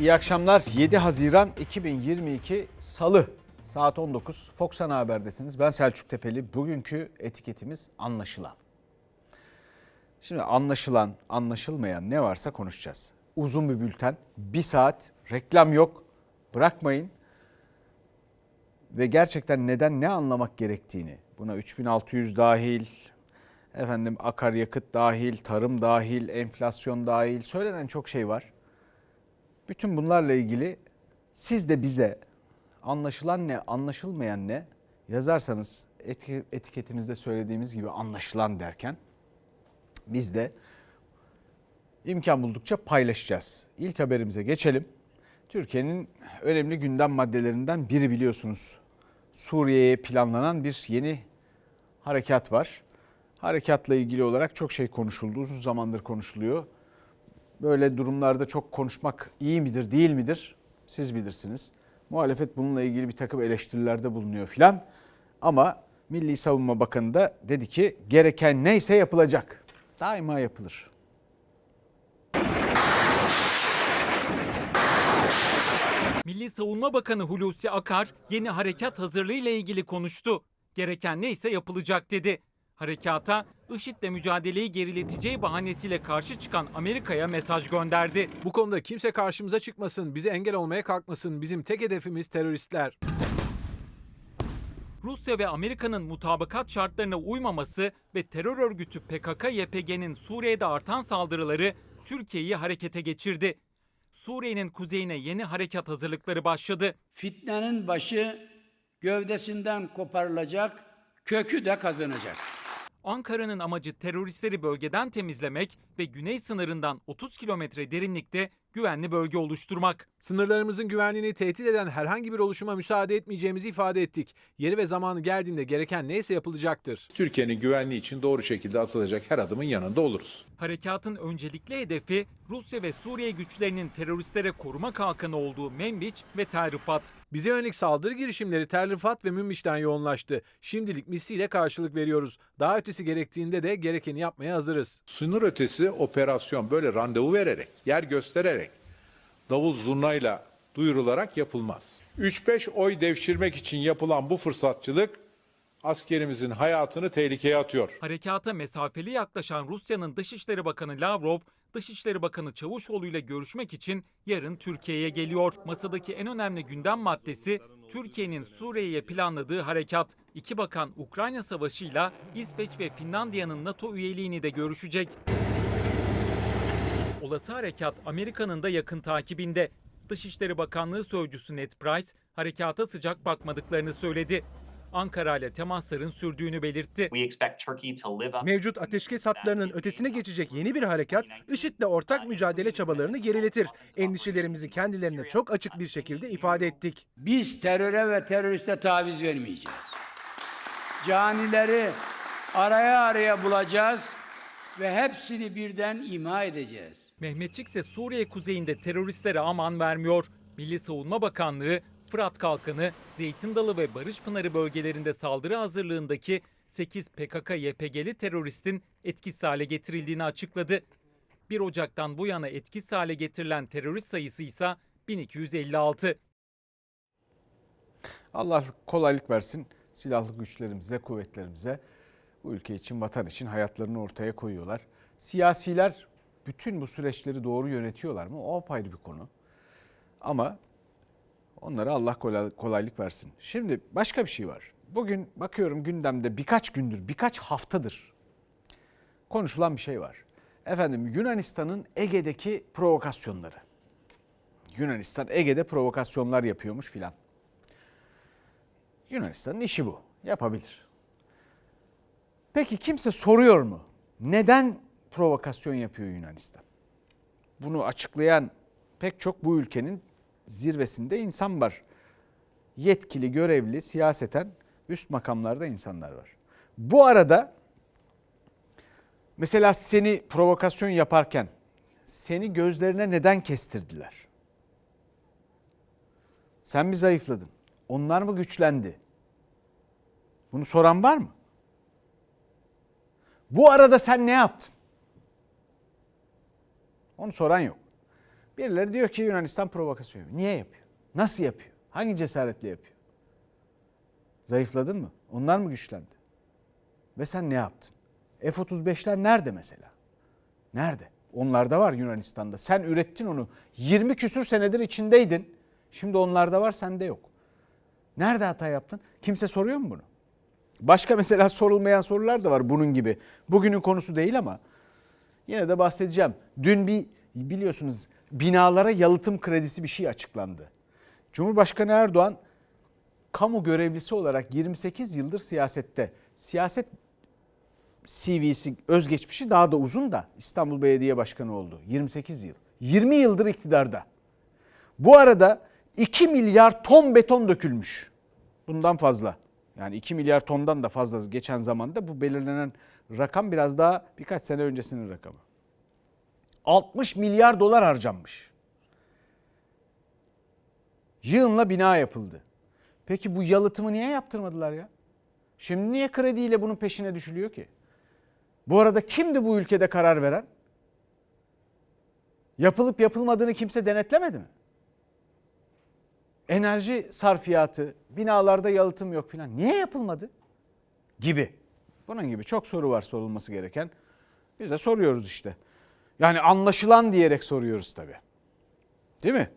İyi akşamlar. 7 Haziran 2022 Salı saat 19 Fox Ana Haber'desiniz. Ben Selçuk Tepeli. Bugünkü etiketimiz anlaşılan. Şimdi anlaşılan, anlaşılmayan ne varsa konuşacağız. Uzun bir bülten, bir saat, reklam yok. Bırakmayın. Ve gerçekten neden ne anlamak gerektiğini, buna 3600 dahil, efendim akaryakıt dahil, tarım dahil, enflasyon dahil söylenen çok şey var. Bütün bunlarla ilgili siz de bize anlaşılan ne, anlaşılmayan ne yazarsanız eti- etiketimizde söylediğimiz gibi anlaşılan derken biz de imkan buldukça paylaşacağız. İlk haberimize geçelim. Türkiye'nin önemli gündem maddelerinden biri biliyorsunuz. Suriye'ye planlanan bir yeni harekat var. Harekatla ilgili olarak çok şey konuşuldu. Uzun zamandır konuşuluyor. Böyle durumlarda çok konuşmak iyi midir değil midir? Siz bilirsiniz. Muhalefet bununla ilgili bir takım eleştirilerde bulunuyor filan. Ama Milli Savunma Bakanı da dedi ki gereken neyse yapılacak. Daima yapılır. Milli Savunma Bakanı Hulusi Akar yeni harekat hazırlığı ile ilgili konuştu. Gereken neyse yapılacak dedi. Harekata IŞİD'le mücadeleyi gerileteceği bahanesiyle karşı çıkan Amerika'ya mesaj gönderdi. Bu konuda kimse karşımıza çıkmasın, bize engel olmaya kalkmasın. Bizim tek hedefimiz teröristler. Rusya ve Amerika'nın mutabakat şartlarına uymaması ve terör örgütü PKK-YPG'nin Suriye'de artan saldırıları Türkiye'yi harekete geçirdi. Suriye'nin kuzeyine yeni harekat hazırlıkları başladı. Fitnenin başı gövdesinden koparılacak, kökü de kazanacak. Ankara'nın amacı teröristleri bölgeden temizlemek ve güney sınırından 30 kilometre derinlikte güvenli bölge oluşturmak. Sınırlarımızın güvenliğini tehdit eden herhangi bir oluşuma müsaade etmeyeceğimizi ifade ettik. Yeri ve zamanı geldiğinde gereken neyse yapılacaktır. Türkiye'nin güvenliği için doğru şekilde atılacak her adımın yanında oluruz. Harekatın öncelikli hedefi Rusya ve Suriye güçlerinin teröristlere koruma kalkanı olduğu Menbiç ve Tel Rifat. Bize yönelik saldırı girişimleri Tel Rifat ve Münbiş'ten yoğunlaştı. Şimdilik misliyle karşılık veriyoruz. Daha ötesi gerektiğinde de gerekeni yapmaya hazırız. Sınır ötesi operasyon böyle randevu vererek, yer göstererek, davul zurnayla duyurularak yapılmaz. 3-5 oy devşirmek için yapılan bu fırsatçılık askerimizin hayatını tehlikeye atıyor. Harekata mesafeli yaklaşan Rusya'nın Dışişleri Bakanı Lavrov, Dışişleri Bakanı Çavuşoğlu ile görüşmek için yarın Türkiye'ye geliyor. Masadaki en önemli gündem maddesi Türkiye'nin Suriye'ye planladığı harekat. İki bakan Ukrayna Savaşı'yla İsveç ve Finlandiya'nın NATO üyeliğini de görüşecek. Olası harekat Amerika'nın da yakın takibinde. Dışişleri Bakanlığı Sözcüsü Ned Price, harekata sıcak bakmadıklarını söyledi. Ankara ile temasların sürdüğünü belirtti. Mevcut ateşkes hatlarının ötesine geçecek yeni bir harekat, IŞİD'le ortak mücadele çabalarını geriletir. Endişelerimizi kendilerine çok açık bir şekilde ifade ettik. Biz teröre ve teröriste taviz vermeyeceğiz. Canileri araya araya bulacağız ve hepsini birden imha edeceğiz. Mehmetçik ise Suriye kuzeyinde teröristlere aman vermiyor. Milli Savunma Bakanlığı, Fırat Kalkanı, Zeytin Dalı ve Barış Pınarı bölgelerinde saldırı hazırlığındaki 8 PKK-YPG'li teröristin etkisiz hale getirildiğini açıkladı. 1 Ocak'tan bu yana etkisiz hale getirilen terörist sayısı ise 1256. Allah kolaylık versin silahlı güçlerimize, kuvvetlerimize. Bu ülke için, vatan için hayatlarını ortaya koyuyorlar. Siyasiler bütün bu süreçleri doğru yönetiyorlar mı? O apayrı bir konu. Ama onlara Allah kolay- kolaylık versin. Şimdi başka bir şey var. Bugün bakıyorum gündemde birkaç gündür, birkaç haftadır konuşulan bir şey var. Efendim Yunanistan'ın Ege'deki provokasyonları. Yunanistan Ege'de provokasyonlar yapıyormuş filan. Yunanistan'ın işi bu. Yapabilir. Peki kimse soruyor mu? Neden provokasyon yapıyor Yunanistan? Bunu açıklayan pek çok bu ülkenin zirvesinde insan var. Yetkili, görevli, siyaseten üst makamlarda insanlar var. Bu arada mesela seni provokasyon yaparken seni gözlerine neden kestirdiler? Sen mi zayıfladın? Onlar mı güçlendi? Bunu soran var mı? Bu arada sen ne yaptın? Onu soran yok. Birileri diyor ki Yunanistan provokasyon yapıyor. Niye yapıyor? Nasıl yapıyor? Hangi cesaretle yapıyor? Zayıfladın mı? Onlar mı güçlendi? Ve sen ne yaptın? F-35'ler nerede mesela? Nerede? Onlarda var Yunanistan'da. Sen ürettin onu. 20 küsür senedir içindeydin. Şimdi onlarda var sende yok. Nerede hata yaptın? Kimse soruyor mu bunu? Başka mesela sorulmayan sorular da var bunun gibi. Bugünün konusu değil ama yine de bahsedeceğim. Dün bir biliyorsunuz binalara yalıtım kredisi bir şey açıklandı. Cumhurbaşkanı Erdoğan kamu görevlisi olarak 28 yıldır siyasette. Siyaset CV'si, özgeçmişi daha da uzun da İstanbul Belediye Başkanı oldu. 28 yıl. 20 yıldır iktidarda. Bu arada 2 milyar ton beton dökülmüş. Bundan fazla. Yani 2 milyar tondan da fazla geçen zamanda bu belirlenen rakam biraz daha birkaç sene öncesinin rakamı. 60 milyar dolar harcanmış. Yığınla bina yapıldı. Peki bu yalıtımı niye yaptırmadılar ya? Şimdi niye krediyle bunun peşine düşülüyor ki? Bu arada kimdi bu ülkede karar veren? Yapılıp yapılmadığını kimse denetlemedi mi? Enerji sarfiyatı, binalarda yalıtım yok filan. Niye yapılmadı? Gibi. Bunun gibi çok soru var sorulması gereken. Biz de soruyoruz işte. Yani anlaşılan diyerek soruyoruz tabii. Değil mi?